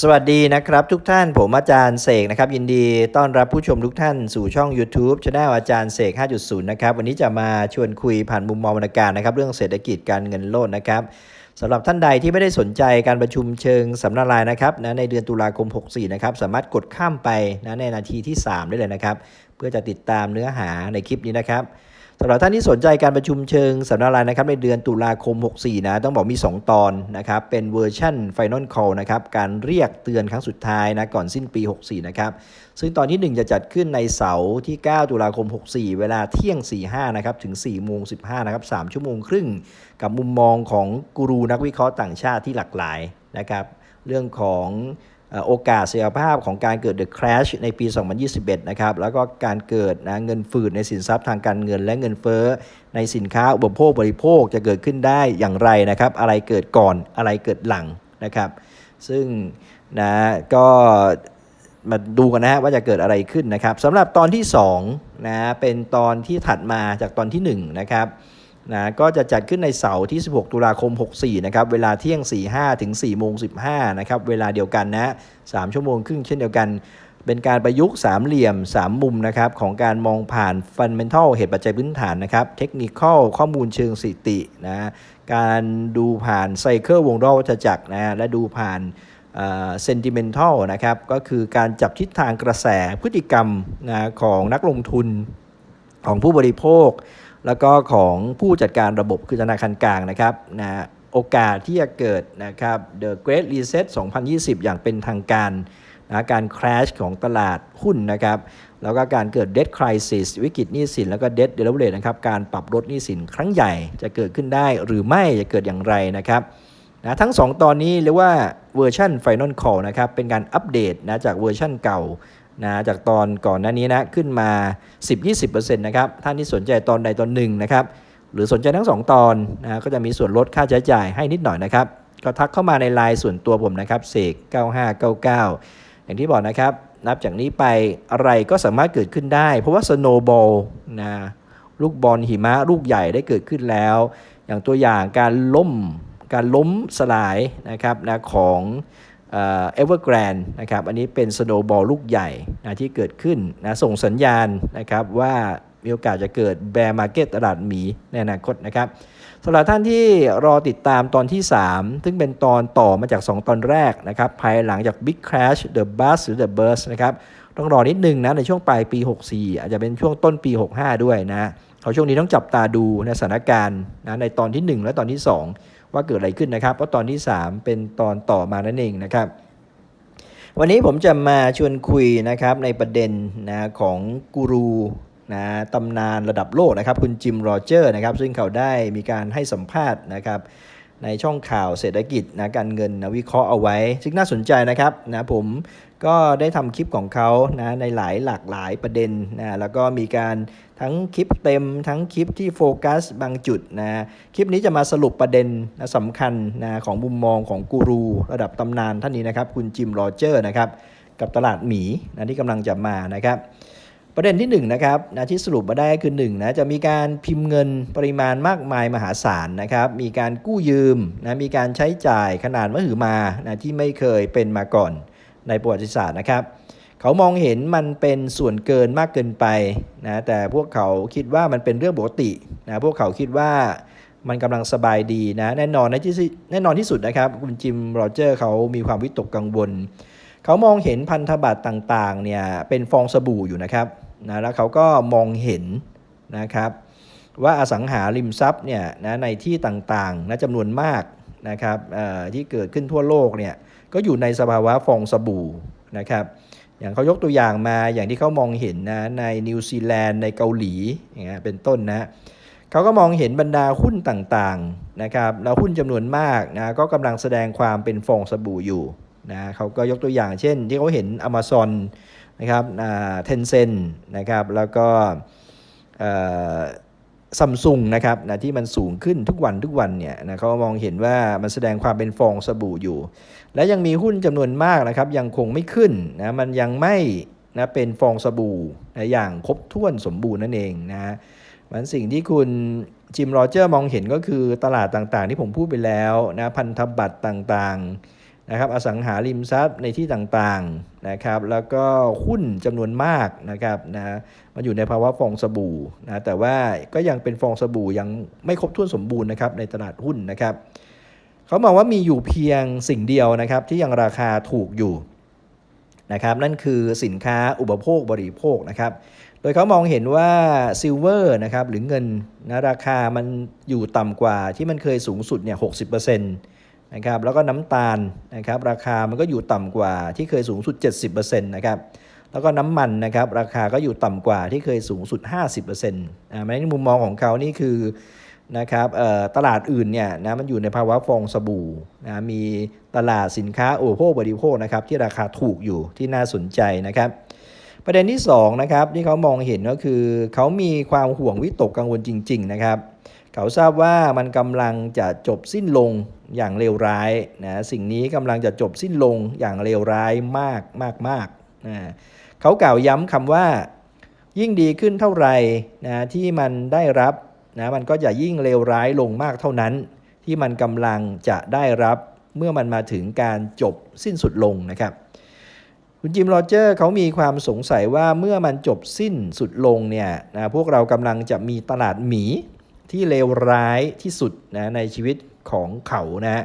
สวัสดีนะครับทุกท่านผมอาจารย์เสกนะครับยินดีต้อนรับผู้ชมทุกท่านสู่ช่อง YouTube c h anel อาจารย์เสก 5.0 นะครับวันนี้จะมาชวนคุยผ่านมุมมองวรรณการนะครับเรื่องเศรษฐกิจการเงินโลดนะครับสำหรับท่านใดที่ไม่ได้สนใจการประชุมเชิงสัมนาลายนะครับนะในเดือนตุลาคม 64 นะครับสามารถกดข้ามไปนะในนาทีที่ 3 ได้เลยนะครับ เพื่อจะติดตามเนื้อหาในคลิปนี้นะครับำหรับท่านที่สนใจการประชุมเชิงสัมนาลายนะครับในเดือนตุลาคม 64 นะ ต้องบอกมี 2 ตอนนะครับ เป็นเวอร์ชัน Final Call นะครับ การเรียกเตือนครั้งสุดท้ายนะ ก่อนสิ้นปี 64 นะครับ ซึ่งตอนที่ 1 จะจัดขึ้นในเสาร์ที่ 9 ตุลาคม 64 เวลาเที่ยง 45 นะครับ ถึง 4 โมง 15 นะครับ 3 ชั่วโมงครึ่ง กับมุมมองของกูรูนักวิเคราะห์ต่างชาติที่หลากหลายนะครับ เรื่องของ โอกาสเสียภาพของการเกิด The Crash ในปี 2021 นะครับ แล้วก็การเกิดนะเงินฝืดในสินทรัพย์ทางการเงินและเงินเฟ้อ ในสินค้าอุปโภคบริโภคจะเกิดขึ้นได้อย่างไรนะครับ อะไรเกิดก่อนอะไรเกิดหลังนะครับ ซึ่งนะก็มาดูกันนะฮะว่าจะเกิดอะไรขึ้นนะครับสำหรับตอนที่2นะเป็นตอนที่ถัดมาจากตอนที่1นะครับ นะก็จะจัดขึ้นในเสาร์ที่ 16 ตุลาคม 64 นะครับ เวลาเที่ยง 45 ถึง 4 โมง 15 นะครับ เวลาเดียวกันนะ 3 ชั่วโมงครึ่งเช่นเดียวกัน เป็นการประยุกต์สามเหลี่ยม 3 มุมนะครับ ของการมองผ่าน Fundamental เหตุปัจจัยพื้นฐานนะครับ Technical ข้อมูลเชิงสถิตินะ การดูผ่านไซเคิลวงรอบวัฏจักรนะ และดูผ่านเซนติเมนทัลนะครับ ก็คือการจับทิศทางกระแสพฤติกรรมนะของนักลงทุนของผู้บริโภค แล้วก็ของผู้จัดการระบบคือธนาคารกลางนะครับนะโอกาสที่จะเกิดนะครับ The Great Reset 2020 อย่างเป็นทางการนะการ crash ของตลาดหุ้นนะครับ แล้วก็การเกิด debt crisis วิกฤตหนี้สิน แล้วก็ debt deleverage นะครับ การปรับลดหนี้สินครั้งใหญ่จะเกิดขึ้นได้หรือไม่จะเกิดอย่างไรนะครับนะทั้ง 2 ตอนนี้เรียกว่าเวอร์ชัน Final Call นะครับ เป็นการอัปเดตนะจากเวอร์ชันเก่า นะจากตอนก่อนหน้านี้นะขึ้นมา 10-20%นะครับท่านที่สนใจตอนใดตอนหนึ่งนะครับหรือสนใจทั้ง 2 ตอนนะก็จะมีส่วนลดค่าใช้จ่ายให้นิดหน่อยนะครับก็ทักเข้ามาในไลน์ส่วนตัวผมนะครับเสก9599 อย่างที่บอกนะครับ นับจากนี้ไปอะไรก็สามารถเกิดขึ้นได้ เพราะว่าสโนบอลนะลูกบอลหิมะลูกใหญ่ได้เกิดขึ้นแล้ว อย่างตัวอย่างการล้มการล้มสลายนะครับนะของ เอเวอร์แกรนด์นะครับอันนี้เป็นสโนบอลลูกใหญ่นะที่เกิดขึ้นนะส่งสัญญาณนะครับว่ามีโอกาสจะเกิดแบร์มาร์เก็ตตลาดหมีในอนาคตนะครับสำหรับท่านที่รอติดตามตอนที่ 3 ซึ่งเป็นตอนต่อมาจาก 2 ตอนแรกนะครับภายหลังจาก Big Crash The Bust หรือ The Burst นะครับต้องรอนิดนึงนะในช่วงปลายปี 64 อาจจะเป็นช่วงต้นปี 65 ด้วยนะเขาช่วงนี้ต้องจับตาดูในสถานการณ์นะในตอนที่ 1 และตอนที่ 2 ว่าเกิดอะไรขึ้นนะครับ เพราะตอนที่ 3 เป็นตอนต่อมานั่นเองนะครับ วันนี้ผมจะมาชวนคุยนะครับในประเด็นนะของกูรูนะตำนานระดับโลกนะครับ คุณจิมโรเจอร์นะครับ ซึ่งเขาได้มีการให้สัมภาษณ์นะครับ ในช่องข่าวเศรษฐกิจนะการเงินนะวิเคราะห์เอาไว้ ซึ่งน่าสนใจนะครับนะผมก็ได้ทำคลิปของเขานะในหลายหลากหลายประเด็นนะแล้วก็มีการทั้งคลิปเต็มทั้งคลิปที่โฟกัสบางจุดนะคลิปนี้จะมาสรุปประเด็นนะสำคัญนะของมุมมองของกูรูระดับตำนานท่านนี้นะครับ คุณจิมโรเจอร์นะครับกับตลาดหมีนะที่กำลังจะมานะครับ ประเด็นที่1นงนะครับนะที่สรุปมาได้คือ1นะจะมีการพิมพ์เงินปริมาณมากมายมหาศาลนะครับ มีการกู้ยืมนะมีการใช้จ่ายขนาดมหึมานะที่ไม่เคยเป็นมาก่อนในประวัติศาสตร์นะครับ เขามองเห็นมันเป็นส่วนเกินมากเกินไปนะแต่พวกเขาคิดว่ามันเป็นเรื่องปกตินะพวกเขาคิดว่ามันกำลังสบายดีนะแน่นอนในที่แน่นอนที่สุดนะครับ คุณจิมโรเจอร์เขามีความวิตกกังวล เขามองเห็นพันธบัตรต่างๆเนี่ยเป็นฟองสบู่อยู่นะครับ นะแล้วเขาก็มองเห็นนะครับ ว่าอสังหาริมทรัพย์เนี่ยนะในที่ต่างๆนะจำนวนมากนะครับที่เกิดขึ้นทั่วโลกเนี่ยก็อยู่ในสภาวะฟองสบู่นะครับอย่างเขายกตัวอย่างมาอย่างที่เขามองเห็นนะในนิวซีแลนด์ในเกาหลีอย่างเงี้ยเป็นต้นนะเขาก็มองเห็นบรรดาหุ้นต่างๆนะครับแล้วหุ้นจำนวนมากนะก็กำลังแสดงความเป็นฟองสบู่อยู่นะเขาก็ยกตัวอย่างเช่น ที่เขาเห็น Amazon นะครับเทนเซนนะครับแล้วก็ซัมซุงนะครับนะที่มันสูงขึ้นทุกวันทุกวันเนี่ยนะเขามองเห็นว่ามันแสดงความเป็นฟองสบู่อยู่ และยังมีหุ้นจำนวนมากนะครับยังคงไม่ขึ้นนะมันยังไม่นะเป็นฟองสบู่นะอย่างครบถ้วนสมบูรณ์นั่นเองนะมันสิ่งที่คุณจิมโรเจอร์มองเห็นก็คือตลาดต่างๆ ที่ผมพูดไปแล้วนะพันธบัตรต่างๆ นะครับอสังหาริมทรัพย์ในที่ต่างๆนะครับแล้วก็หุ้นจำนวนมากนะครับนะมันอยู่ในภาวะฟองสบู่นะแต่ว่าก็ยังเป็นฟองสบู่ยังไม่ครบถ้วนสมบูรณ์นะครับในตลาดหุ้นนะครับเขาบอกว่ามีอยู่เพียงสิ่งเดียวนะครับที่ยังราคาถูกอยู่นะครับนั่นคือสินค้าอุปโภคบริโภคนะครับโดยเขามองเห็นว่าซิลเวอร์นะครับหรือเงินนะราคามันอยู่ต่ำกว่าที่มันเคยสูงสุดเนี่ย60% นะครับแล้วก็น้ำตาลนะครับราคามันก็อยู่ต่ำกว่าที่เคยสูงสุด 70%นะครับแล้วก็น้ำมันนะครับราคาก็อยู่ต่ำกว่าที่เคยสูงสุด 50%อ่าในมุมมองของเขานี่คือนะครับตลาดอื่นเนี่ยนะมันอยู่ในภาวะฟองสบู่นะมีตลาดสินค้าโอโภคบริโภคนะครับที่ราคาถูกอยู่ที่น่าสนใจนะครับ ประเด็นที่2นะครับที่เขามองเห็นก็คือ เขามีความห่วงวิตกกังวลจริง ๆ นะครับ เขาทราบว่ามันกำลังจะจบสิ้นลง อย่างเลวร้ายนะสิ่งนี้กำลังจะจบสิ้นลงอย่างเลวร้ายมากมากมากนะเขากล่าวย้ำคำว่า ยิ่งดีขึ้นเท่าไหร่นะที่มันได้รับนะมันก็จะยิ่งเลวร้ายลงมากเท่านั้น ที่มันกำลังจะได้รับเมื่อมันมาถึงการจบสิ้นสุดลงนะครับคุณจิมโรเจอร์เขามีความสงสัยว่าเมื่อมันจบสิ้นสุดลงเนี่ยนะพวกเรากำลังจะมีตลาดหมีที่เลวร้ายที่สุดนะในชีวิต ของเขานะ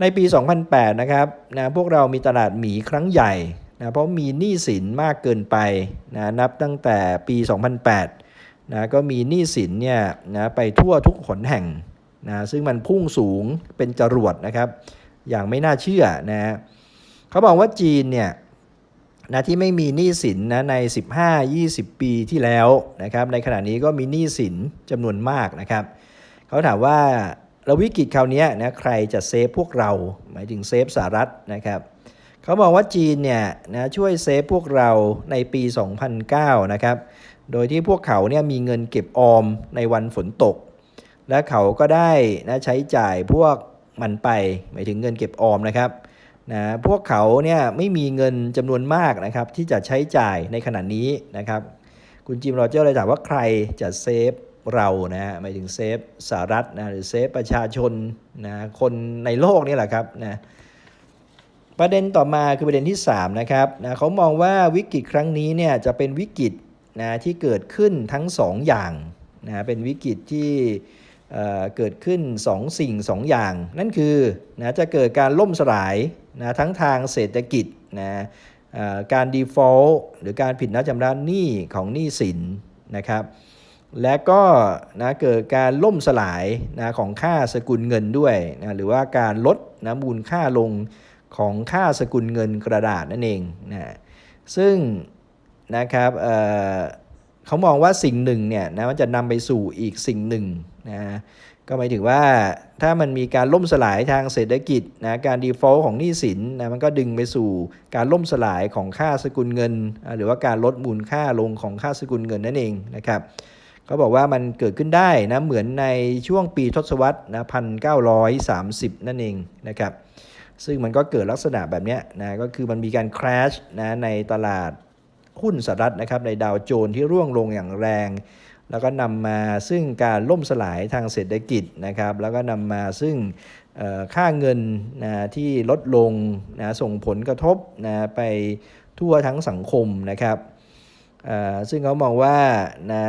ในปี 2008 นะครับนะพวกเรามีตลาดหมีครั้งใหญ่นะเพราะมีหนี้สินมากเกินไปนะนับตั้งแต่ปี 2008นะก็มีหนี้สินเนี่ยนะไปทั่วทุกหนแห่งนะซึ่งมันพุ่งสูงเป็นจรวดนะครับ อย่างไม่น่าเชื่อนะเขาบอกว่าจีนเนี่ยนะที่ไม่มีหนี้สินนะใน 15-20 ปีที่แล้วนะครับในขณะนี้ก็มีหนี้สินจำนวนมากนะครับเขาถามว่า เราวิกฤตคราวนี้นะใครจะเซฟพวกเรา หมายถึงเซฟสหรัฐนะครับเขาบอกว่าจีนเนี่ยนะช่วยเซฟพวกเราในปี 2009 นะครับ โดยที่พวกเขาเนี่ยมีเงินเก็บออมในวันฝนตก และเขาก็ได้นะใช้จ่ายพวกมันไป หมายถึงเงินเก็บออมนะครับนะพวกเขาเนี่ยไม่มีเงินจำนวนมากนะครับที่จะใช้จ่ายในขณะนี้นะครับ คุณจิมโรเจอร์เลยถามว่าใครจะเซฟ เรานะฮะหมายถึงเซฟสหรัฐนะหรือเซฟประชาชนนะคนในโลกนี่แหละครับนะประเด็นต่อมาคือประเด็นที่3นะครับนะเขามองว่าวิกฤตครั้งนี้เนี่ยจะเป็นวิกฤตนะที่เกิดขึ้นทั้ง 2 อย่างนะเป็นวิกฤตที่เอ่อเกิดขึ้น 2 สิ่ง 2 อย่าง นั่นคือนะจะเกิดการล่มสลายนะทั้งทางเศรษฐกิจนะการ default หรือการผิดนัดชำระหนี้ของหนี้สินนะครับ และก็นะเกิดการล่มสลายนะของค่าสกุลเงินด้วยนะหรือว่าการลดนะมูลค่าลงของค่าสกุลเงินกระดาษนั่นเองนะซึ่งนะครับเเขามองว่าสิ่งหนึ่งเนี่ยนะมันจะนำไปสู่อีกสิ่งหนึ่งนะก็หมายถึงว่าถ้ามันมีการล่มสลายทางเศรษฐกิจนะการ default ของหนี้สินนะมันก็ดึงไปสู่การล่มสลายของค่าสกุลเงิน หรือว่าการลดมูลค่าลงของค่าสกุลเงินนั่นเองนะครับ เขาบอกว่ามันเกิดขึ้นได้นะเหมือนในช่วงปีทศวรรษนะพันเก้านั่นเองนะครับซึ่งมันก็เกิดลักษณะแบบนี้นะก็คือมันมีการ crash นะในตลาดหุ้นสหรัฐนะครับในดาวโจนส์ที่ร่วงลงอย่างแรง แล้วก็นำมาซึ่งการล่มสลายทางเศรษฐกิจนะครับแล้วก็นำมาซึ่งค่าเงินนะที่ลดลงนะส่งผลกระทบนะไปทั่วทั้งสังคมนะครับอ่อซึ่งเขามองว่านะ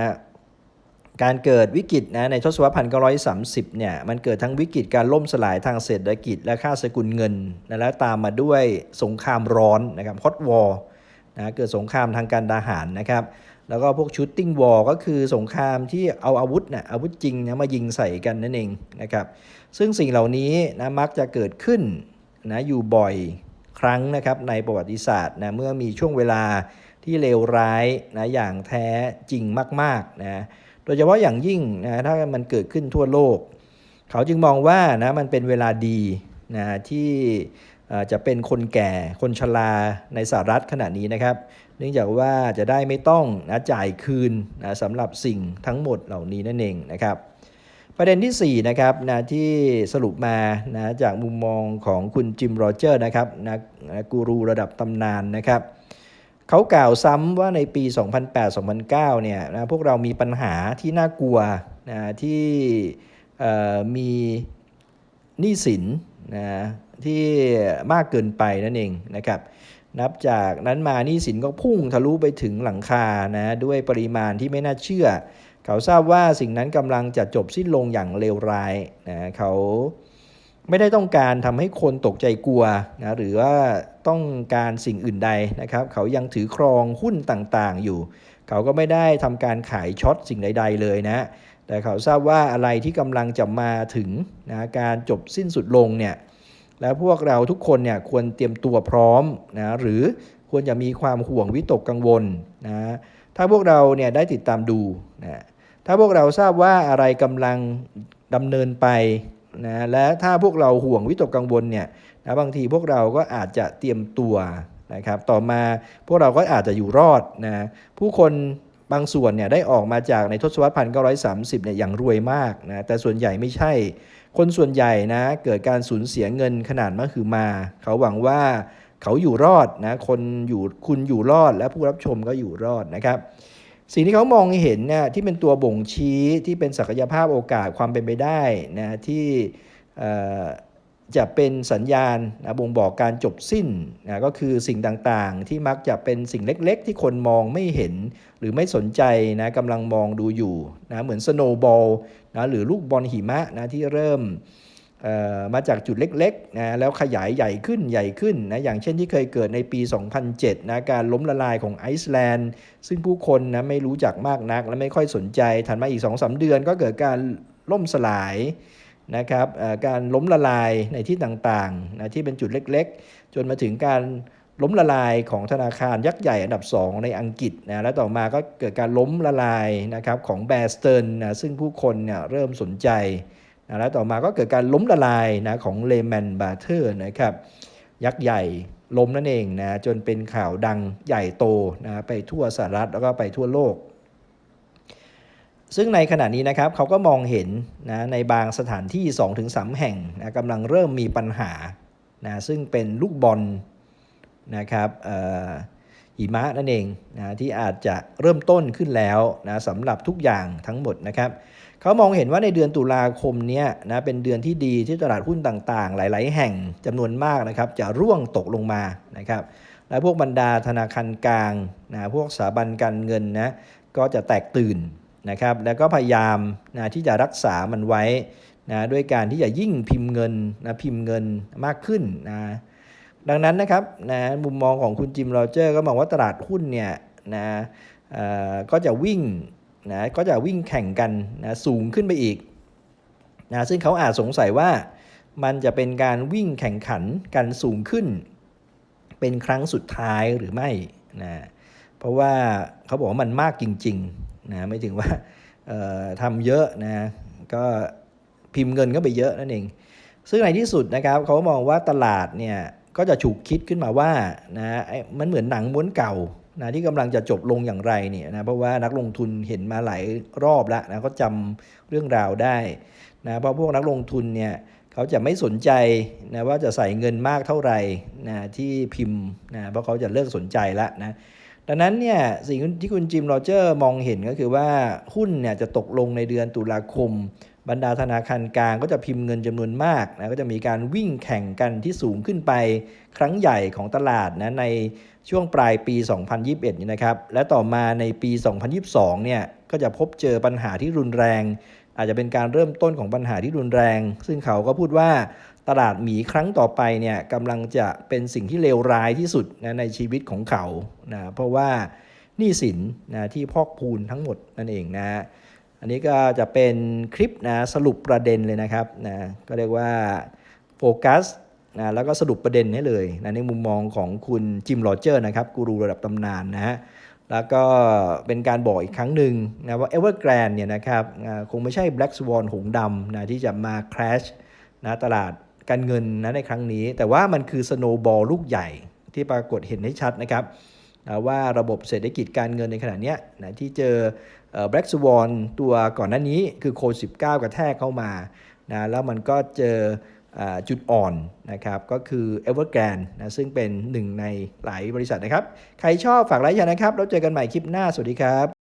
การเกิดวิกฤตนะในทศวรรษพันเก้าร้อยสามสิบเนี่ยมันเกิดทั้งวิกฤตการล่มสลายทางเศรษฐกิจ และค่าสกุลเงินนะและตามมาด้วยสงครามร้อนนะครับฮอตวอร์นะเกิดสงครามทางการทหารนะครับแล้วก็พวกชูตติ้งวอร์ก็คือสงครามที่เอาอาวุธนะอาวุธจริงนะมายิงใส่กันนั่นเองนะครับซึ่งสิ่งเหล่านี้นะมักจะเกิดขึ้นนะอยู่บ่อยครั้งนะครับในประวัติศาสตร์นะเมื่อมีช่วงเวลาที่เลวร้ายนะอย่างแท้จริงมากๆนะ โดยเฉพาะอย่างยิ่งนะถ้ามันเกิดขึ้นทั่วโลก เขาจึงมองว่านะมันเป็นเวลาดีนะที่จะเป็นคนแก่คนชราในสหรัฐขณะนี้นะครับ เนื่องจากว่าจะได้ไม่ต้องนะจ่ายคืนนะสำหรับสิ่งทั้งหมดเหล่านี้นั่นเองนะครับ ประเด็นที่4นะครับนะที่สรุปมานะจากมุมมองของคุณจิมโรเจอร์นะครับนะนะกูรูระดับตำนานนะครับ เขากล่าวซ้ำว่าในปี 2008-2009 เนี่ยนะพวกเรามีปัญหาที่น่ากลัวนะที่มีหนี้สินนะที่มากเกินไปนั่นเองนะครับ นับจากนั้นมาหนี้สินก็พุ่งทะลุไปถึงหลังคานะด้วยปริมาณที่ไม่น่าเชื่อ เขาทราบว่าสิ่งนั้นกำลังจะจบสิ้นลงอย่างเลวร้ายนะเขา ไม่ได้ต้องการทำให้คนตกใจกลัวนะหรือว่าต้องการสิ่งอื่นใดนะครับ เขายังถือครองหุ้นต่างๆอยู่ เขาก็ไม่ได้ทำการขายช็อตสิ่งใด ๆ เลยนะ แต่เขาทราบว่าอะไรที่กำลังจะมาถึงนะการจบสิ้นสุดลงเนี่ยแล้วพวกเราทุกคนเนี่ยควรเตรียมตัวพร้อมนะหรือควรจะมีความห่วงวิตกกังวลนะถ้าพวกเราเนี่ยได้ติดตามดูนะถ้าพวกเราทราบว่าอะไรกำลังดำเนินไป นะและถ้าพวกเราห่วงวิตกกังวลเนี่ยนะบางทีพวกเราก็อาจจะเตรียมตัวนะครับต่อมาพวกเราก็อาจจะอยู่รอดนะผู้คนบางส่วนเนี่ยได้ออกมาจากในทศวรรษ 1930 เนี่ยอย่างรวยมากนะแต่ส่วนใหญ่ไม่ใช่ คนส่วนใหญ่นะเกิดการสูญเสียเงินขนาดมหึมา เขาหวังว่าเขาอยู่รอดนะคนอยู่คุณอยู่รอดและผู้รับชมก็อยู่รอดนะครับ สิ่งที่เขามองเห็นเนี่ยที่เป็นตัวบ่งชี้ที่เป็นศักยภาพโอกาสความเป็นไปได้นะที่จะเป็นสัญญาณนะบ่งบอกการจบสิ้นนะก็คือสิ่งต่างๆ ที่มักจะเป็นสิ่งเล็กๆ ที่คนมองไม่เห็นหรือไม่สนใจนะกำลังมองดูอยู่นะเหมือนสโนว์บอลนะหรือลูกบอลหิมะนะที่เริ่ม มาจากจุดเล็กๆนะแล้วขยายใหญ่ขึ้นใหญ่ขึ้นนะอย่างเช่นที่เคยเกิดในปี 2007นะการล้มละลายของไอซ์แลนด์ ซึ่งผู้คนนะไม่รู้จักมากนัก และไม่ค่อยสนใจถัดมาอีก 2-3 เดือนก็เกิดการล่มสลายนะครับการล้มละลายในที่ต่างๆนะที่เป็นจุดเล็กๆ จนมาถึงการล้มละลายของธนาคารยักษ์ใหญ่อันดับ 2 ในอังกฤษนะและต่อมาก็เกิดการล้มละลายนะครับของแบร์สเติร์นนะซึ่งผู้คนเนี่ยเริ่มสนใจ แล้วต่อมาก็เกิดการล้มละลายนะของเลแมนบาเทอร์นะครับยักษ์ใหญ่ล้มนั่นเองนะจนเป็นข่าวดังใหญ่โตนะไปทั่วสหรัฐแล้วก็ไปทั่วโลก ซึ่งในขณะนี้นะครับเขาก็มองเห็นนะในบางสถานที่ 2-3 แห่งนะกำลังเริ่มมีปัญหานะซึ่งเป็นลูกบอลนะครับอ่อหิมะนั่นเองนะที่อาจจะเริ่มต้นขึ้นแล้วนะสำหรับทุกอย่างทั้งหมดนะครับ เขามองเห็นว่าในเดือนตุลาคมนี้นะเป็นเดือนที่ดีที่ตลาดหุ้นต่างๆ หลาย ๆ แห่งจำนวนมากนะครับจะร่วงตกลงมานะครับและพวกบรรดาธนาคารกลางนะพวกสถาบันการเงินนะก็จะแตกตื่นนะครับแล้วก็พยายามนะที่จะรักษามันไว้นะด้วยการที่จะยิ่งพิมพ์เงินนะพิมพ์เงินมากขึ้นนะดังนั้นนะครับนะมุมมองของคุณจิมโรเจอร์ก็มองว่าตลาดหุ้นเนี่ยนะเออก็จะวิ่ง นะก็จะวิ่งแข่งกันนะสูงขึ้นไปอีกนะซึ่งเขาอาจสงสัยว่ามันจะเป็นการวิ่งแข่งขันกันสูงขึ้น เป็นครั้งสุดท้ายหรือไม่นะเพราะว่าเขาบอกว่ามันมากจริงๆนะไม่ถึงว่าทำเยอะนะก็พิมพ์เงินก็ไปเยอะนั่นเอง ซึ่งในที่สุดนะครับเขามองว่าตลาดเนี่ยก็จะถูกคิดขึ้นมาว่านะไอ้มันเหมือนหนังม้วนเก่า นะที่กำลังจะจบลงอย่างไรเนี่ยนะเพราะว่านักลงทุนเห็นมาหลายรอบแล้วนะเขาจำเรื่องราวได้นะเพราะพวกนักลงทุนเนี่ยเขาจะไม่สนใจนะว่าจะใส่เงินมากเท่าไหร่นะที่พิมพ์นะเพราะเขาจะเลิกสนใจแล้วนะดังนั้นเนี่ยสิ่งที่คุณจิมโรเจอร์มองเห็นก็คือว่าหุ้นเนี่ยจะตกลงในเดือนตุลาคม บรรดาธนาคารกลางก็จะพิมพ์เงินจำนวนมากนะก็จะมีการวิ่งแข่งกันที่สูงขึ้นไปครั้งใหญ่ของตลาดนะในช่วงปลายปี 2021นี่นะครับและต่อมาในปี 2022 เนี่ยก็จะพบเจอปัญหาที่รุนแรง อาจจะเป็นการเริ่มต้นของปัญหาที่รุนแรง ซึ่งเขาก็พูดว่าตลาดหมีครั้งต่อไปเนี่ยกำลังจะเป็นสิ่งที่เลวร้ายที่สุดนะในชีวิตของเขานะเพราะว่าหนี้สินนะที่พอกพูนทั้งหมดนั่นเองนะ อันนี้ก็จะเป็นคลิปนะสรุปประเด็นเลยนะครับนะก็เรียกว่าโฟกัสนะแล้วก็สรุปประเด็นให้เลยนะในมุมมองของคุณจิมโรเจอร์นะครับกูรูระดับตำนานนะฮะแล้วก็เป็นการบอกอีกครั้งหนึ่งนะว่า Evergrande เนี่ยนะครับคงไม่ใช่ Black Swan หงดำนะที่จะมา crash นะตลาดการเงินนะในครั้งนี้ แต่ว่ามันคือ snowball ลูกใหญ่ที่ปรากฏเห็นให้ชัดนะครับนะว่าระบบเศรษฐกิจการเงินในขณะนี้นะที่เจอ แบล็กสวอนตัวก่อนหน้านี้คือโควิด19 กระแทกเข้ามานะแล้วมันก็เจอจุดอ่อนนะครับก็คือ Evergrande นะซึ่งเป็นหนึ่งในหลายบริษัทนะครับ ใครชอบฝากไลค์ชานะครับ แล้วเจอกันใหม่คลิปหน้า สวัสดีครับ